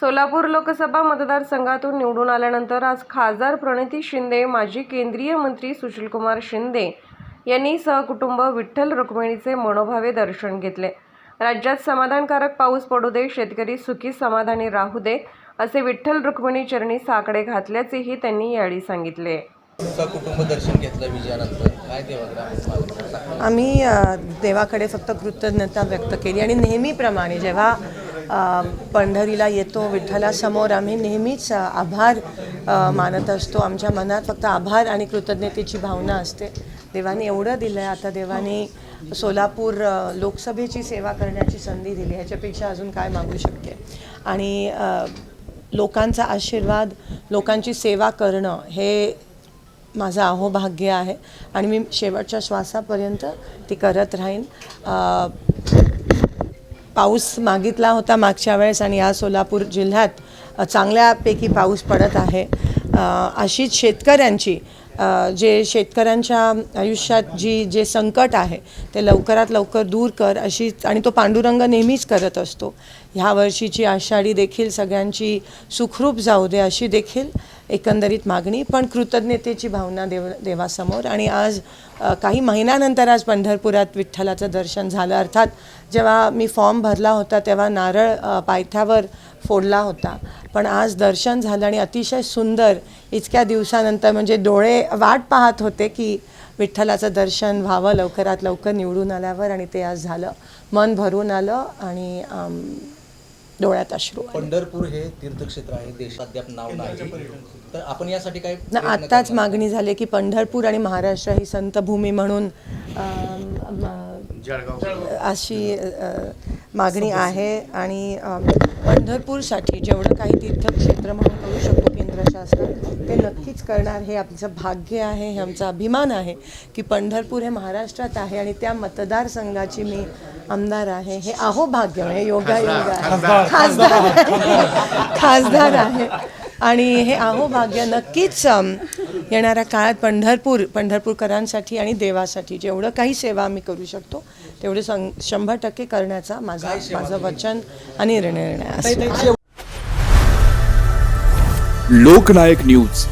सोलापूर लोकसभा मतदारसंघातून निवडून आल्यानंतर आज खासदार प्रणिती शिंदे माजी केंद्रीय मंत्री सुशीलकुमार शिंदे यांनी सहकुटुंब विठ्ठल रुक्मिणीचे मनोभावे दर्शन घेतले. राज्यात समाधानकारक पाऊस पडू दे शेतकरी सुखी समाधानी राहू दे असे विठ्ठल रुक्मिणी चरणी साकडे घातल्याचेही त्यांनी यावेळी सांगितले. कुटुंब दर्शन घेतलं विजयानंतर. काय देवाकडे आम्ही देवाकडे फक्त कृतज्ञता व्यक्त केली आणि नेहमीप्रमाणे जेव्हा पंढरीला येतो विठ्ठलासमोर आम्ही नेहमीच आभार मानत असतो. आमच्या मनात फक्त आभार आणि कृतज्ञतेची भावना असते. देवाने एवढं दिलं आहे आता देवाने सोलापूर लोकसभेची सेवा करण्याची संधी दिली. ह्याच्यापेक्षा अजून काय मागू शकते? आणि लोकांचा आशीर्वाद लोकांची सेवा करणं हे माझं अहोभाग्य आहे. आणि मी शेवटच्या श्वासापर्यंत ती करत राहीन. पाऊस मागितला होता मागच्या वेळेस आणि या सोलापूर जिल्ह्यात चांगल्यापैकी पाऊस पडत आहे. अशीच शेतकऱ्यांची जे शेतकऱ्यांच्या आयुष्यात जी जे संकट आहे ते लवकरात लवकर दूर कर अशी आणि तो पांडुरंग नेहमीच करत असतो. ह्या वर्षीची आषाढी देखील सगळ्यांची सुखरूप जाऊ दे अशी देखील एकंदरीत मागणी पण कृतज्ञतेची भावना देव देवासमोर. आणि आज काही महिन्यानंतर आज पंढरपुरात विठ्ठलाचं दर्शन झालं. अर्थात जेव्हा मी फॉर्म भरला होता तेव्हा नारळ पायथ्यावर फोडला होता. पण आज दर्शन झालं आणि अतिशय सुंदर इतक्या दिवसानंतर म्हणजे डोळे वाट पाहत होते की विठ्ठलाचं दर्शन व्हावं लवकरात लवकर निवडून आल्यावर आणि ते आज झालं. मन भरून आलं आणि डोळ्यात अश्रू आले. पंढरपूर हे तीर्थक्षेत्र आहे देशात अद्याप नाव नाही. तर आपण यासाठी काय ना आत्ताच मागणी झाली की पंढरपूर आणि महाराष्ट्र ही संतभूमी म्हणून अम, अशी अ, मागणी आहे. आणि अम, पंढरपूरसाठी जेवढं काही तीर्थक्षेत्र म्हणून करू शकतो केंद्र शासन ते नक्कीच करणार. हे आमचं भाग्य आहे हे आमचा अभिमान आहे की पंढरपूर हे महाराष्ट्रात आहे आणि त्या मतदारसंघाची मी आमदार आहे. हे अहो भाग्य म्हणजे योगायोग आहे खासदार. आहे. खासदार आहे. आणि हे अहोभाग्य नक्कीच अम, येणाऱ्या काळात पंढरपूर पंढरपूरकरांसाठी आणि देवासाठी जेवढं काही सेवा आम्ही करू शकतो तेवढे सं शंभर टक्के करण्याचा माझा माझं वचन आणि निर्णय असेल लोकनायक न्यूज.